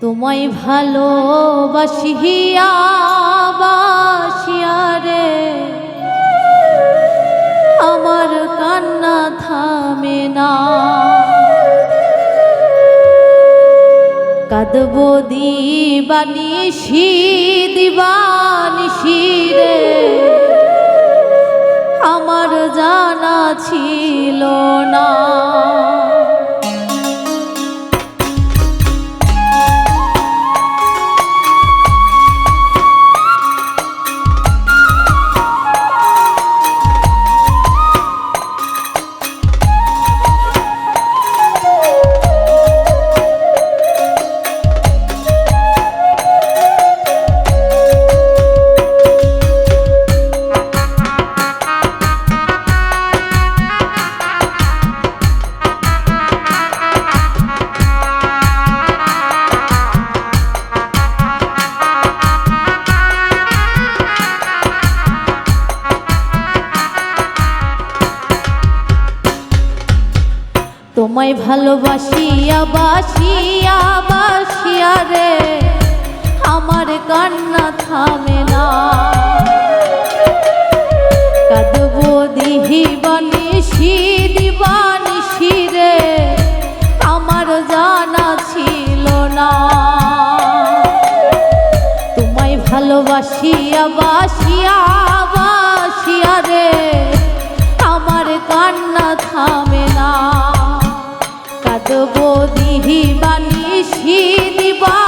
তোমায় ভালোবাসিয়া বাসিয়া রে। আমার কান্না থামে না। কাঁদব দিবানিশি দিবানিশি রে। আমার জানা ছিল না। ভালোবাসিয়া বাসিয়া বাসিয়া রে। আমার কান্না থামে দিহি বানিসি দিবানিসি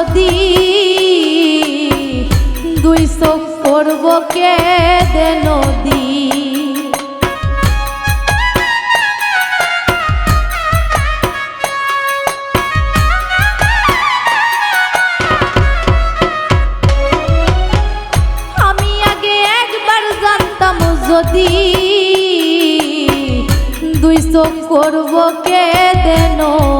যদি দুই চোখ করব কে নদী। আমি আগে একবার জানতাম যদি দুই চোখ করব কে নদী।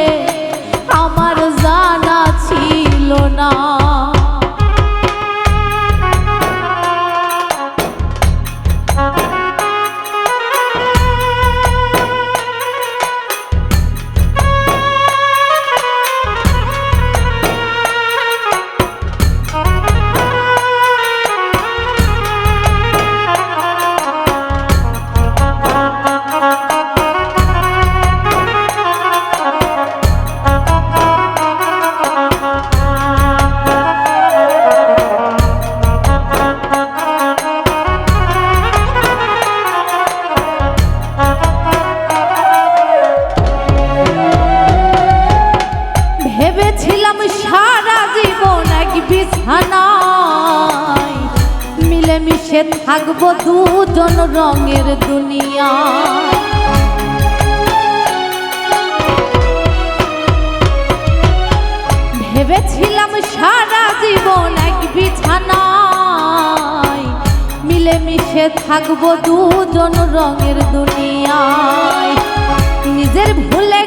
মিলেমিশে থাকব দুজন রঙের দুনিয়া। ভেবেছিলাম সারা জীবন এক বিছানায় মিলেমিশে থাকব দুজন রঙের দুনিয়ায়। নিজের ভুলে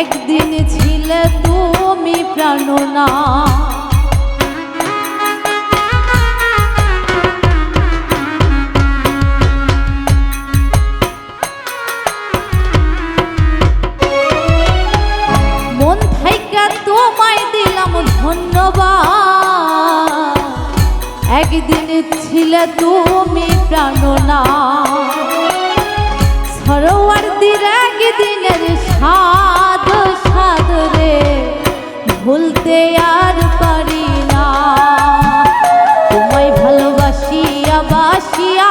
একদিন ছিলে তুমি প্রাণনা। মন থেকে তোমায় দিলাম ধন্যবাদ। একদিন ছিলে তুমি প্রাণনা। দিন একদিনের সাদ সাদ ভুলতে আর পারি না। তোমায় ভালোবাসিয়া বাসিয়া বাসিয়া